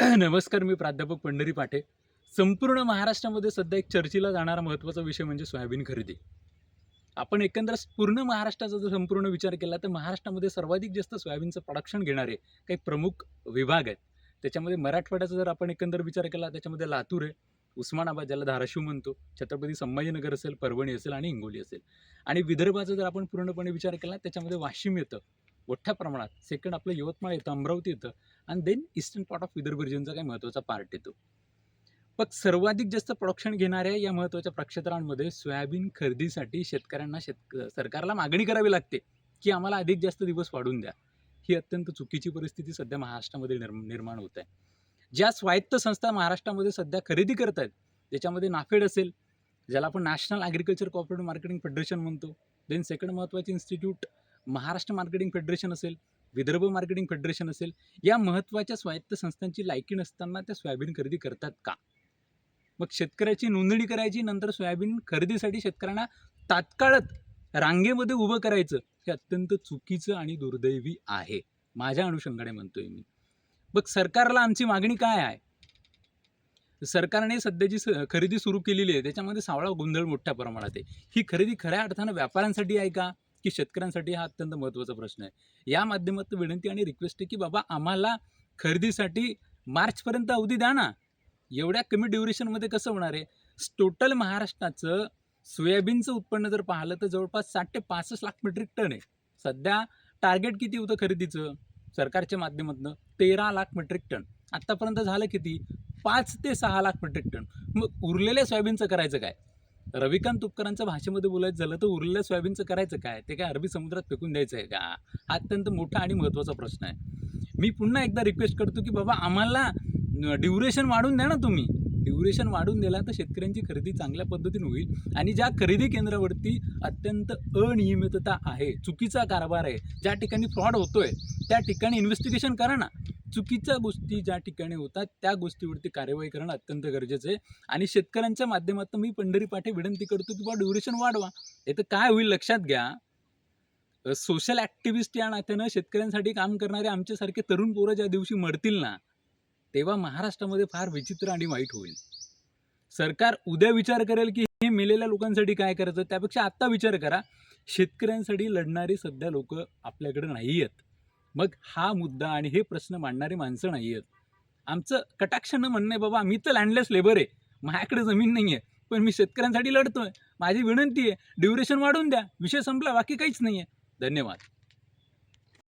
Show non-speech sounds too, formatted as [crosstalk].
[clears throat] नमस्कार मी प्राध्यापक पंढरी पाटे संपूर्ण महाराष्ट्रामध्ये सध्या एक चर्चेला जाणारा महत्त्वाचा विषय म्हणजे सोयाबीन खरेदी. आपण एकंदर पूर्ण महाराष्ट्राचा जर संपूर्ण विचार केला तर महाराष्ट्रामध्ये सर्वाधिक जास्त सोयाबीनचं प्रोडक्शन घेणारे काही प्रमुख विभाग आहेत. त्याच्यामध्ये मराठवाड्याचा जर आपण एकंदर विचार केला त्याच्यामध्ये लातूर आहे. उस्मानाबाद ज्याला धाराशिव म्हणतो. छत्रपती संभाजीनगर असेल परभणी असेल आणि हिंगोली असेल. आणि विदर्भाचा जर आपण पूर्णपणे विचार केला त्याच्यामध्ये वाशिम येतं. मोठ्या प्रमाणात. सेकंड आपलं यवतमाळ येतं अमरावती येतं आणि then eastern part of Vidarbha रिजनचा काही महत्त्वाचा पार्ट येतो. पण सर्वाधिक जास्त प्रोडक्शन घेणाऱ्या या महत्त्वाच्या प्रक्षेत्रांमध्ये सोयाबीन खरेदीसाठी शेतकऱ्यांना शेतक सरकारला मागणी करावी लागते की आम्हाला अधिक जास्त दिवस वाढून द्या. ही अत्यंत चुकीची परिस्थिती सध्या महाराष्ट्रामध्ये निर्म निर्माण होत आहे. ज्या स्वायत्त संस्था महाराष्ट्रामध्ये सध्या खरेदी करत आहेत त्याच्यामध्ये नाफेड असेल ज्याला आपण national agriculture cooperative marketing federation म्हणतो देन सेकंड महत्त्वाचे इन्स्टिट्यूट महाराष्ट्र मार्केटिंग फेडरेशन असेल विदर्भ मार्केटिंग फेडरेशन असेल या महत्त्वाच्या स्वायत्त संस्थांची लायकी नसताना त्या सोयाबीन खरेदी करतात का? मग शेतकऱ्याची नोंदणी करायची नंतर सोयाबीन खरेदीसाठी शेतकऱ्यांना तात्काळच रांगेमध्ये उभं करायचं हे अत्यंत चुकीचं आणि दुर्दैवी आहे. माझ्या अनुषंगाने म्हणतोय मी. मग सरकारला आमची मागणी काय आहे? सरकारने सध्याची खरेदी सुरू केलेली आहे त्याच्यामध्ये सावळा गोंधळ मोठ्या प्रमाणात आहे. ही खरेदी खऱ्या अर्थानं व्यापाऱ्यांसाठी आहे का? की शेतकऱ्यांसाठी हा अत्यंत महत्त्वाचा प्रश्न आहे. या माध्यमातून विनंती आणि रिक्वेस्ट आहे की बाबा आम्हाला खरेदीसाठी मार्चपर्यंत अवधी द्या ना. एवढ्या कमी ड्युरेशनमध्ये कसं होणार आहे? टोटल महाराष्ट्राचं सोयाबीनचं उत्पन्न जर पाहिलं तर जवळपास साठ ते पासष्ट लाख मेट्रिक टन आहे. सध्या टार्गेट किती होतं खरेदीचं? सरकारच्या माध्यमातून तेरा लाख मेट्रिक टन. आत्तापर्यंत झालं किती? पाच ते सहा लाख मेट्रिक टन. मग उरलेल्या सोयाबीनचं करायचं काय? रविकांत तुपकरांच्या भाषेमध्ये बोलायचं झालं तर उरलेल्या सोयाबीनचं करायचं काय? ते काय अरबी समुद्रात फेकून द्यायचं आहे का? हा अत्यंत मोठा आणि महत्त्वाचा प्रश्न आहे. मी पुन्हा एकदा रिक्वेस्ट करतो की बाबा आम्हाला ड्युरेशन वाढून द्या ना तुम्ही. ड्युरेशन वाढून दिला तर शेतकऱ्यांची खरेदी चांगल्या पद्धतीने होईल आणि ज्या खरेदी केंद्रावरती अत्यंत अनियमितता आहे चुकीचा कारभार आहे ज्या ठिकाणी फ्रॉड होतोय त्या ठिकाणी इन्व्हेस्टिगेशन करा ना. चुकीच्या गोष्टी ज्या ठिकाणी होतात त्या गोष्टीवरती कार्यवाही करणं अत्यंत गरजेचं आहे. आणि शेतकऱ्यांच्या माध्यमातून मी पंढरी पाठे विनंती करतो की बा ड्युरेशन वाढवा. तर काय होईल लक्षात घ्या. सोशल ॲक्टिव्हिस्ट या नात्यानं शेतकऱ्यांसाठी काम करणारे आमच्यासारखे तरुण पोरं ज्या दिवशी मरतील ना तेव्हा महाराष्ट्रामध्ये फार विचित्र आणि वाईट होईल. सरकार उद्या विचार करेल की हे मेलेल्या लोकांसाठी काय करायचं त्यापेक्षा आत्ता विचार करा. शेतकऱ्यांसाठी लढणारी सध्या लोक आपल्याकडे नाही आहेत. मग हा मुद्दा आणि हे प्रश्न मांडणारी माणसं नाही आहेत आमचं कटाक्षानं म्हणणं आहे बाबा मी तर लँडलेस लेबर आहे. माझ्याकडे जमीन नाही आहे पण मी शेतकऱ्यांसाठी लढतोय. माझी विनंती आहे ड्युरेशन वाढवून द्या. विषय संपला बाकी काहीच नाही आहे धन्यवाद.